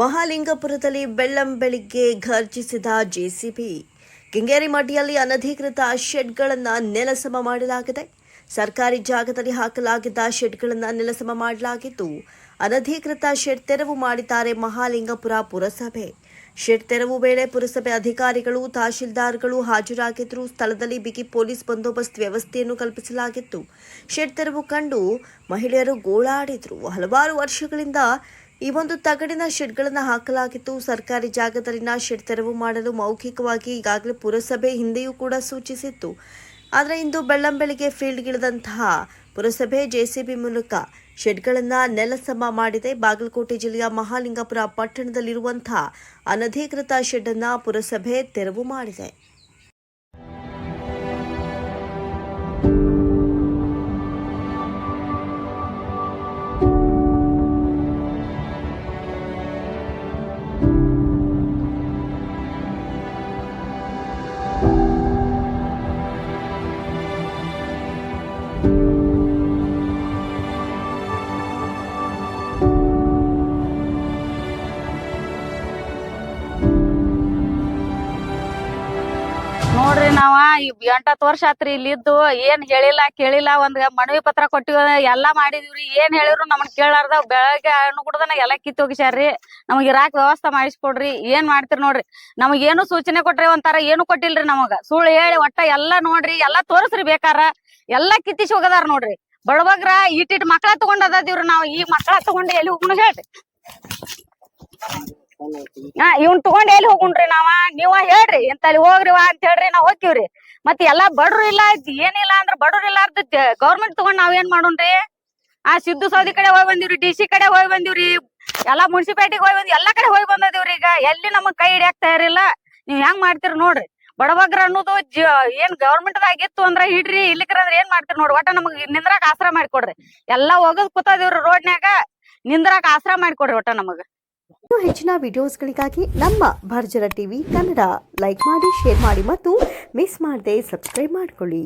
ಮಹಾಲಿಂಗಪುರದಲ್ಲಿ ಬೆಳ್ಳಂ ಬೆಳಿಗ್ಗೆ ಘರ್ಜಿಸಿದ ಜೆಸಿಬಿ. ಕೆಂಗೇರಿ ಮಡ್ಡಿಯಲ್ಲಿ ಅನಧಿಕೃತ ಶೆಡ್ಗಳನ್ನು ನೆಲಸಮ ಮಾಡಲಾಗಿದೆ. ಸರ್ಕಾರಿ ಜಾಗದಲ್ಲಿ ಹಾಕಲಾಗಿದ್ದ ಶೆಡ್ಗಳನ್ನು ನೆಲಸಮ ಮಾಡಲಾಗಿದ್ದು, ಅನಧಿಕೃತ ಶೆಡ್ ತೆರವು ಮಾಡಿದ್ದಾರೆ ಮಹಾಲಿಂಗಪುರ ಪುರಸಭೆ. ಶೆಡ್ ತೆರವು ವೇಳೆ ಪುರಸಭೆ ಅಧಿಕಾರಿಗಳು, ತಹಶೀಲ್ದಾರ್ಗಳು ಹಾಜರಾಗಿದ್ದರು ಸ್ಥಳದಲ್ಲಿ ಬಿಗಿ ಪೊಲೀಸ್ ಬಂದೋಬಸ್ತ್ ವ್ಯವಸ್ಥೆಯನ್ನು ಕಲ್ಪಿಸಲಾಗಿತ್ತು. ಶೆಡ್ ತೆರವು ಕಂಡು ಮಹಿಳೆಯರು ಗೋಳಾಡಿದರು. ಹಲವಾರು ವರ್ಷಗಳಿಂದ ಈ ಒಂದು ತಗಡಿನ ಶೆಡ್ಗಳನ್ನು ಹಾಕಲಾಗಿತ್ತು. ಸರ್ಕಾರಿ ಜಾಗದಲ್ಲಿನ ಶೆಡ್ ತೆರವು ಮಾಡಲು ಮೌಖಿಕವಾಗಿ ಈಗಾಗಲೇ ಪುರಸಭೆ ಹಿಂದೆಯೂ ಕೂಡ ಸೂಚಿಸಿತ್ತು. ಆದರೆ ಇಂದು ಬೆಳ್ಳಂಬೆಳಿಗ್ಗೆ ಫೀಲ್ಡ್ಗಿಳಿದಂತಹ ಪುರಸಭೆ ಜೆಸಿಬಿ ಮೂಲಕ ಶೆಡ್ಗಳನ್ನು ನೆಲಸಮ ಮಾಡಿದೆ. ಬಾಗಲಕೋಟೆ ಜಿಲ್ಲೆಯ ಮಹಾಲಿಂಗಪುರ ಪಟ್ಟಣದಲ್ಲಿರುವಂತಹ ಅನಧಿಕೃತ ಶೆಡ್ ಅನ್ನು ಪುರಸಭೆ ತೆರವು ಮಾಡಿದೆ. ನೋಡ್ರಿ ನಾವ ಈ ಎಂಟತ್ತು ವರ್ಷ ಆತ್ರಿ ಇಲ್ಲಿದ್ದು, ಏನ್ ಹೇಳಿಲ್ಲ, ಕೇಳಿಲ್ಲ, ಒಂದ್ ಮನವಿ ಪತ್ರ ಕೊಟ್ಟಿವ, ಎಲ್ಲಾ ಮಾಡಿದಿವ್ರಿ, ಏನ್ ಹೇಳಿದ್ರು ನಮ್ಗ್ ಕೇಳಾರ್ದ, ಬೆಳಗ್ಗೆ ಹಣ್ಣು ಕುಡ್ದನ ಎಲ್ಲಾ ಕಿತ್ ಹೋಗಿಸ್ಯಾರ್ರಿ. ನಮಗ್ ಇರಾಕ್ ವ್ಯವಸ್ಥೆ ಮಾಡಿಸ್ಕೊಡ್ರಿ, ಏನ್ ಮಾಡ್ತೀರಿ ನೋಡ್ರಿ. ನಮಗ್ ಏನು ಸೂಚನೆ ಕೊಟ್ರಿ ಒಂಥರ ಏನು ಕೊಟ್ಟಿಲ್ರಿ ನಮಗ. ಸುಳ್ಳು ಹೇಳಿ ಒಟ್ಟ ಎಲ್ಲಾ ನೋಡ್ರಿ, ಎಲ್ಲಾ ತೋರಿಸ್ರಿ ಬೇಕಾರ. ಎಲ್ಲಾ ಕಿತ್ತಿಸಿ ಹೋಗದಾರ ನೋಡ್ರಿ. ಬಡಬಗ್ರ ಇಟ್ಟಿಟ್ ಮಕ್ಳ ತಗೊಂಡ್ ನಾವ್, ಈ ಮಕ್ಳ ತಗೊಂಡ್ ಎಲ್ಲಿ ಹೋಗುಣ ಹೇಳ್ರಿ. ಹಾ ಇವ್ನ್ ತಗೊಂಡ್ ಎಲ್ಲಿ ಹೋಗುಣ್ರಿ ನಾವ? ನೀವ ಹೇಳ್ರಿ ಇಂತಲ್ಲಿ ಹೋಗ್ರಿ ವಾ ಅಂತ ಹೇಳ್ರಿ, ನಾವ್ ಹೋಗ್ತಿವ್ರಿ. ಮತ್ ಎಲ್ಲಾ ಬಡ್ರು ಇಲ್ಲ, ಏನಿಲ್ಲ ಅಂದ್ರ ಬಡ್ರು ಇಲ್ಲ ಗೌರ್ಮೆಂಟ್ ತಗೊಂಡ್ ನಾವ್ ಏನ್ ಮಾಡೋಣ್ರಿ? ಆ ಸಿದ್ದು ಸೌದಿ ಕಡೆ ಹೋಗಿ ಬಂದಿವ್ರಿ, ಡಿ ಸಿ ಕಡೆ ಹೋಗಿ ಬಂದಿವ್ರಿ, ಎಲ್ಲಾ ಮುನ್ಸಿಪಾಲ್ಟಿಗೆ ಹೋಗಿ ಬಂದ್, ಎಲ್ಲಾ ಕಡೆ ಹೋಗಿ ಬಂದದಿವ್ರಿ ಈಗ. ಎಲ್ಲಿ ನಮಗ್ ಕೈ ಹಿಡಿಯಾಕ್ ತಯಾರಿಲ್ಲ. ನೀವ್ ಹೆಂಗ್ ಮಾಡ್ತೀರಿ ನೋಡ್ರಿ. ಬಡಬಗ್ರ ಅನ್ನೋದು ಏನ್ ಗೌರ್ಮೆಂಟ್ ದಾಗ ಇತ್ತು ಅಂದ್ರ ಇಡ್ರಿ ಇಲ್ಲಿಕ್ರ ಅಂದ್ರ ಏನ್ ಮಾಡ್ತೀರಿ ನೋಡ್ರಿ. ಒಟ್ಟ ನಮಗ್ ನಿಂದ್ರಾಕ್ ಆಸರ ಮಾಡಿಕೊಡ್ರಿ. ಎಲ್ಲಾ ಹೋಗದ್ ಕೂತದಿವ್ರಿ ರೋಡ್ನ್ಯಾಗ ನಿಂದ್ರಾಕ್ ಆಸರ ಮಾಡಿಕೊಡ್ರಿ ಒಟ್ಟ ನಮಗ. ಇನ್ನು ಹೆಚ್ಚಿನ ವಿಡಿಯೋಸ್ಗಳಿಗಾಗಿ ನಮ್ಮ ಭರ್ಜರ ಟಿವಿ ಕನ್ನಡ ಲೈಕ್ ಮಾಡಿ, ಶೇರ್ ಮಾಡಿ ಮತ್ತು ಮಿಸ್ ಮಾಡದೆ ಸಬ್ಸ್ಕ್ರೈಬ್ ಮಾಡಿಕೊಳ್ಳಿ.